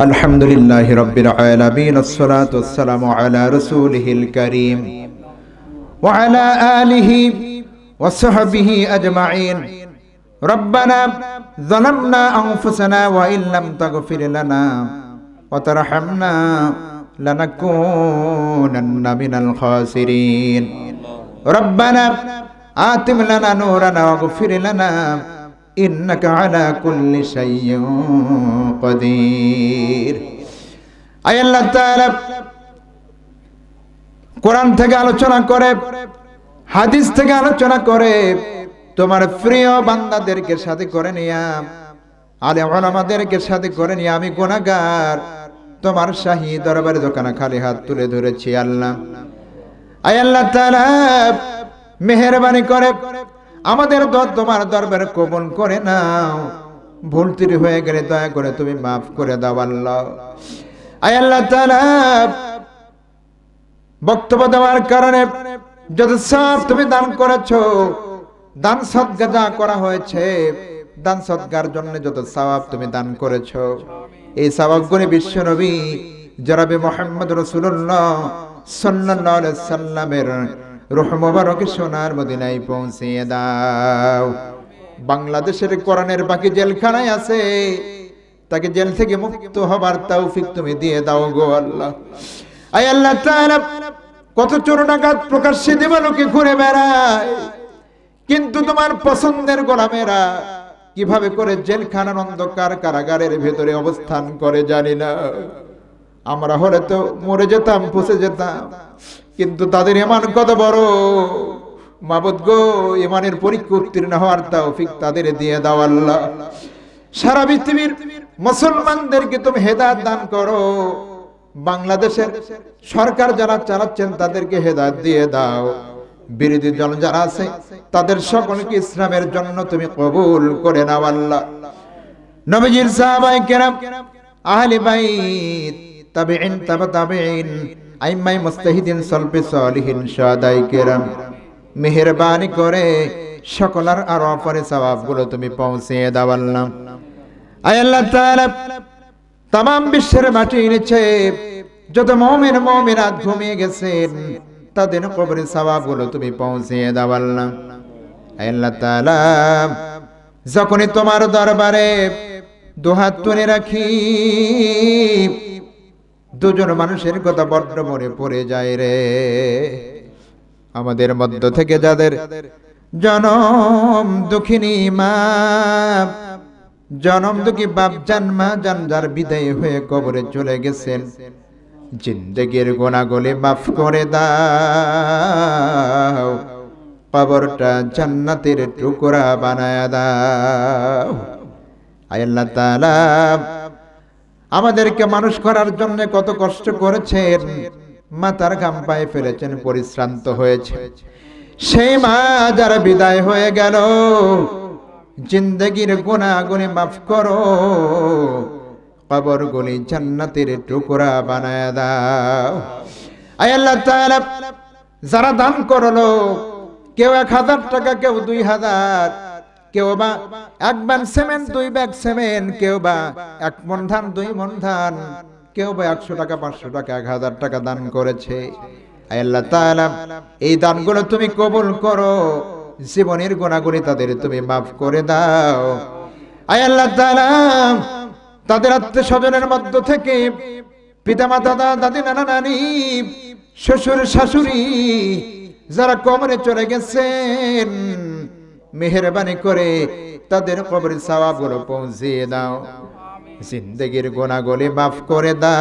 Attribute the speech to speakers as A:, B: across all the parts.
A: الحمد لله رب العالمين الصلاة والسلام على رسوله الكريم وعلى آله وصحبه أجمعين ربنا ظلمنا أنفسنا وإن لم تغفر لنا وترحمنا لنكونن من الخاسرين ربنا آتم لنا نورنا واغفر لنا ইন্নাকা আলা কুল্লি আয় আল্লাহ তাআলা, কোরআন থেকে আলোচনা করে, হাদিস থেকে আলোচনা করে, তোমার প্রিয় বান্দাদেরকে সাথে করে নিয়া, আলে ওলামাদেরকে সাথে করে আমি গোনাগার তোমার শাহী দরবারে দোকানে খালি হাত তুলে ধরেছি আল্লাহ। আয় আল্লাহ তাআলা করে আমাদের দর তোমার দরবারে কবুল করে নাও। ভুল ত্রুটি হয়ে গেলে দয়া করে তুমি মাফ করে দাও আল্লাহ। আয় আল্লাহ বক্তব্য দেওয়ার কারণে যত সব তুমি দান করেছ, দান সদ্গা যা করা হয়েছে, দান সদ্গার জন্য যত সওয়াব তুমি দান করেছ। এই সওয়াবগুলি বিশ্ব নবী জরাবে মোহাম্মদ রসুল্লাহ সাল্লাল্লাহু সাল্লামের সোনার মদিনায় পৌঁছিয়ে দাও। বাংলাদেশের কোরআনের বাকি জেলখানায় আছে। তাকে জেল থেকে মুক্ত হবার তৌফিক তুমি দিয়ে দাও গো আল্লাহ। আয় আল্লাহ তাআলা, কত চোর ডাকাত প্রকাশ্যে দেবালোকে ঘুরে বেড়ায়। কিন্তু তোমার পছন্দের গোলামেরা কীভাবে করে জেলখানার অন্ধকার কারাগারের ভেতরে অবস্থান করে জানি না। আমরা হলে তো মরে যেতাম পচে যেতাম। কিন্তু তাদের এমান কত বড়? মাবুদ গো, ইমানের পরীক্ষা উত্তীর্ণ হওয়ার তৌফিক তাদের দিয়ে দাও আল্লাহ। সারা পৃথিবীর মুসলমানদেরকে তুমি হেদায়েত দান করো। বাংলাদেশের সরকার যারা চালাচ্ছেন তাদেরকে হেদায়েত দিয়ে দাও। বিরোধী জন যারা আছে, তাদের সকলকে ইসলামের জন্য তুমি কবুল করে নাও আল্লাহ। নবীজির সাহাবায়ে কেরাম, আহলে বাইত তাবিঈন, তাবা তাবিঈন আইম্মাই মুস্তাহিদিন সলফে সলিহিন শাহাদায়ে কেরাম। মেহেরবানি করে সকলার আর অপরে সওয়াবগুলো তুমি পৌঁছিয়ে দাও আল্লাহ। আয় আল্লাহ তাআলা তাম বিশ্বের মাটি নিচে যত মমিন, মমিনাত ঘুমিয়ে গেছেন, তাদের কবরে সওয়াবগুলো তুমি পৌঁছিয়ে দাও আল্লাহ। আয় আল্লাহ তাআলা, যখনই তোমার দরবারে দুহাত তুলে রাখি দুজন মানুষের কথা বড্ড মনে পড়ে যায় রে। আমাদের মধ্য থেকে যাদের জনম দুঃখিনী মা, জনম দুঃখী বাপ জান, মা জান, যার বিদায় হয়ে কবরে চলে গেছেন, জিন্দগির গোনাগুলি মাফ করে দাও কবরটা জান্নাতের টুকরা বানায় দাও। আল্লাহ তাআলা আমাদেরকে মানুষ করার জন্য কত কষ্ট করেছেন মাতার ঘাম পায়ে ফেলেছেন, পরিশ্রান্ত হয়েছে। সেই মা যারা বিদায় হয়ে গেল, জিন্দগির গুণাগুনি মাফ করো কবর গুলি জান্নাতের টুকরা বানায় দাও। আয় আল্লাহ তাআলা, যারা দান করল, কেউ এক হাজার টাকা, কেউ দুই হাজার কেউ বা এক ব্যাগ সিমেন্ট দুই ব্যাগ সিমেন্ট কেউ বা এক মন ধান, দুই মন ধান, কেউ বা একশো টাকা, পাঁচশো টাকা, এক হাজার টাকা দান করেছে। আল্লাহ তাআলা, এই দানগুলো তুমি কবুল করো, জীবনের গুণাগুলি তাদের তুমি মাফ করে দাও। আয় আল্লাহ তাদের আত্মীয় স্বজনের মধ্য থেকে পিতামাতা, দাদা দাদি নানা, নানি, শ্বশুর, শাশুড়ি, যারা কবরে চলে গেছেন মেহরবানি করে তাদের কবরের সওয়াবগুলো পৌঁছিয়ে দাও। জিন্দগির গোনাগুলি মাফ করে দাও।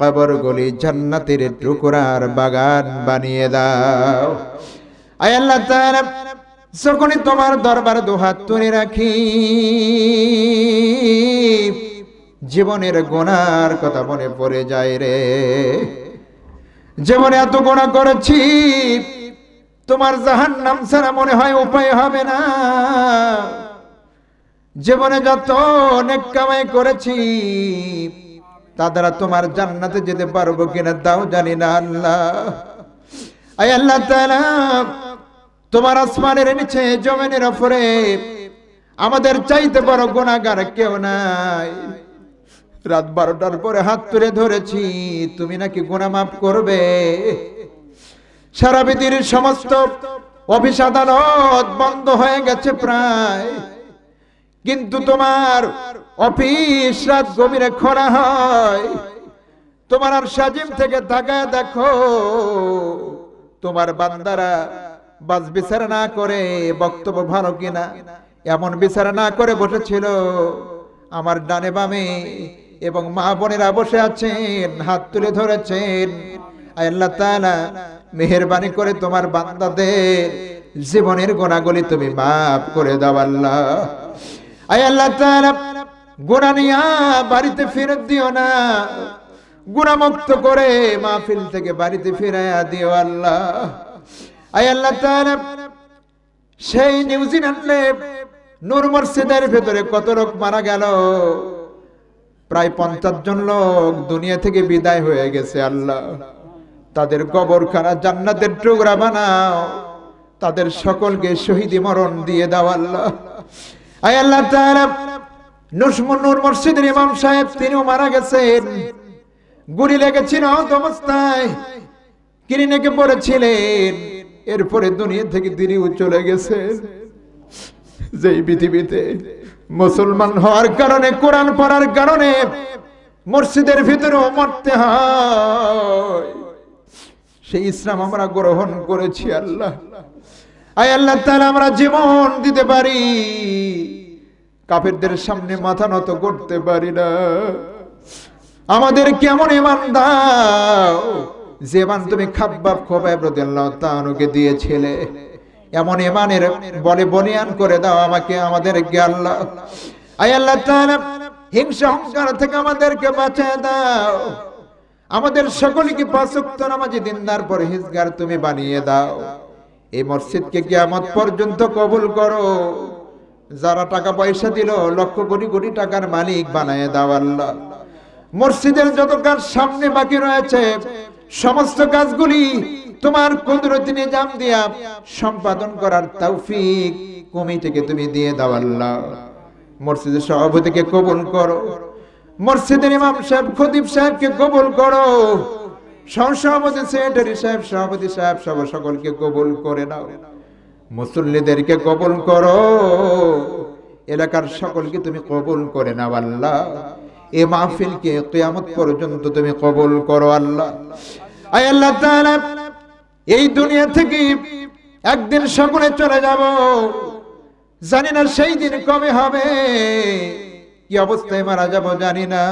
A: কবরগুলি জান্নাতের টুকরার বাগান বানিয়ে দাও। যখনই তোমার দরবার দুহাত তুলে রাখি, জীবনের গোনার কথা মনে পড়ে যায় রে। জীবনে এত গোনা করেছি তোমার জাহান নাম ছাড়া মনে হয় উপায় হবে না। জীবনে যত অনেক কামাই করেছি, তা দ্বারা তোমার জান্নাতে যেতে পারব কিনা তাও জানি না আল্লাহ। আয় আল্লাহ তাআলা, তোমার আসমানের নিচে, জমিনের উপরে আমাদের চাইতে বড় গুণাগার কেউ নাই। রাত বারোটার পরে হাত তুলে ধরেছি, তুমি নাকি গুণা মাফ করবে? সারা পৃথিবীর সমস্ত অফিস আদালত বন্ধ হয়ে গেছে প্রায়। কিন্তু তোমার অফিস রাত গভীরে খোলা হয়। তোমার আর সাজিম থেকে তাকায় দেখো, তোমার বান্দারা বাস বিচার না করে বক্তব্য ভালো কিনা, এমন বিচার না করে বসেছিল। আমার ডানে বামে এবং মা বোনেরা বসে আছেন, হাত তুলে ধরেছেন। আল্লাহ তাআলা মেহেরবানি করে তোমার বান্দাদের জীবনের গোনাগুলি তুমি মাফ করে দাও আল্লাহ। আয় আল্লাহ তাআলা, গুনাহ নিয়া বাড়িতে ফেরত দিও না। গুণামুক্ত করে মাহফিল থেকে বাড়িতে ফিরাইয়া দিও আল্লাহ। আয় আল্লাহ তাআলা, সেই নিউজিল্যান্ডে নূর মসজিদের ভেতরে কত লোক মারা গেল? প্রায় পঞ্চাশ জন লোক দুনিয়া থেকে বিদায় হয়ে গেছে আল্লাহ। তাদের কবরখানা জান্নাতের টুকরা বানাও। তাদের সকলকে শহীদি মরণ দিয়ে দাও আল্লাহ। আয় আল্লাহ তাআলা নুসমুন মসজিদের ইমাম সাহেব, তিনিও মারা গেছেন। গুলি লেগেছিল অবস্থায়। ক্লিনিকে পড়েছিলেন। এরপরে দুনিয়া থেকে তিনিও চলে গেছেন। যেই পৃথিবীতে মুসলমান হওয়ার কারণে, কোরআন পড়ার কারণে মসজিদের ভিতরেও মরতে হয়। সেই ইসলাম আমরা গ্রহণ করেছি আল্লাহ। আয় আল্লাহ তাআলা, আমরা জীবন দিতে পারি। কাফেরদের সামনে মাথা নত করতে পারি না। আমাদের কেমন ইমান দাও, যে মান তুমি খাব্বাব খোবাইব তাআলাকে দিয়েছিলে। এমন ইমানের বলে বনিয়ান করে দাও আমাকে, আমাদেরকে আল্লাহ। আয় আল্লাহ হিংসা অহংকার থেকে আমাদেরকে বাঁচায় দাও। আমাদের সকলকে পাঁচক্ত নামাজি দিনদার পরে হিজগার তুমি বানিয়ে দাও। এই মসজিদকে কিয়ামত পর্যন্ত কবুল করো। যারা টাকা পয়সা দিল, লক্ষ কোটি কোটি টাকার মালিক বানায় দাও আল্লাহ। মসজিদের যত কাজ সামনে বাকি রয়েছে, সমস্ত কাজগুলি তোমার কুদরতি নিজাম দিয়া সম্পাদন করার তৌফিক কমিটিকে তুমি দিয়ে দাও আল্লাহ। মসজিদের সভাপতিকে কবুল করো। মসজিদের ইমাম সাহেব, খতিব সাহেবকে কবুল করো। সহসভাপতি সেক্রেটারি সাহেব, সভাপতি সাহেব সব সকলকে কবুল করে নাও। মুসল্লিদেরকে কবুল করো। এলাকার সকলকে তুমি কবুল করে নাও আল্লাহ। এ মাহফিলকে কিয়ামত পর্যন্ত তুমি কবুল করো আল্লাহ। আয় আল্লাহ তাআলা, এই দুনিয়া থেকে একদিন সকলে চলে যাব। জানি না সেই দিন কবে হবে। কি অবস্থায় মারা যাব জানি না।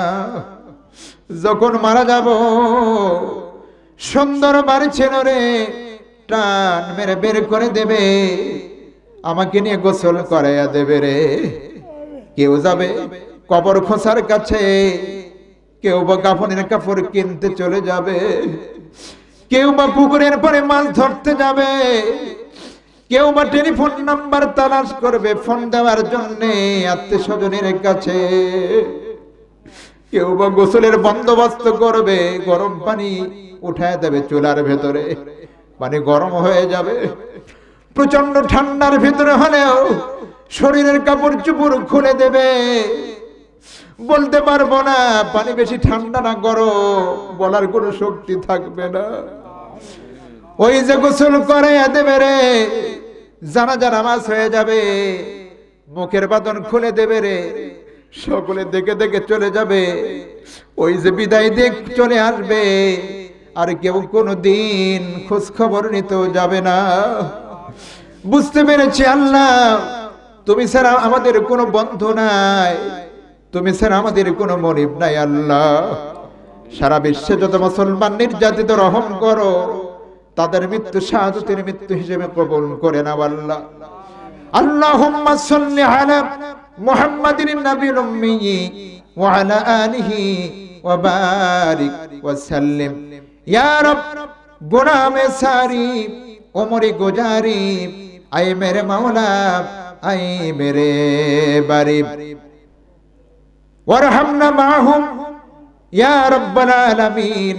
A: যখন মারা যাব, সুন্দর বাড়ি ছিল রে, টান মেরে বের করে দেবে, আমাকে নিয়ে গোসল করাইয়া দেবে রে। কেউ যাবে কবর খোসার কাছে, কেউ বা কাফনের কাপড় কিনতে চলে যাবে, কেউ বা পুকুরের পরে মাছ ধরতে যাবে। কেউ বা টেলিফোন নাম্বার তালাশ করবে ফোন দেওয়ার জন্য আত্মীয় স্বজনের কাছে। কেউ বা গোসলের বন্দোবস্ত করবে, গরম পানি উঠায় দেবে চুলার ভেতরে। পানি গরম হয়ে যাবে। প্রচণ্ড ঠান্ডার ভেতরে হলেও শরীরের কাপড় চুপড় খুলে দেবে। বলতে পারব না, পানি বেশি ঠান্ডা না গরম, বলার কোনো শক্তি থাকবে না। ওই যে গোসল করে দেবে রে জানা জানা মাছ হয়ে যাবে, মুখের বাদন খুলে দেবে রে, সকলে দেখে দেখে চলে যাবে, ওই যে বিদায় দেখ চলে আসবে, আর কেউ কোনো দিন খোঁজ খবর নিতেও যাবে না। বুঝতে পেরেছি আল্লাহ, তুমি স্যার আমাদের কোনো বন্ধু নাই, তুমি স্যার আমাদের কোনো মরিব নাই আল্লাহ। সারা বিশ্বে যত মুসলমান নির্যাতিত রহম করো তাদের মৃত্যু শাহাদতের মৃত্যু হিসেবে কবল করে না আল্লাহ। আল্লাহুম্মা সাল্লি আলা মুহাম্মাদিন ওয়া আলা আলিহি ওয়া বারিক ওয়া সাল্লিম। ইয়া রব সারি ওমরে গোজারি আই মেরে মাওলা, আই মেরে বারি ওয়ারহামনা মাহুম, ইয়া রাব্বাল আলামিন।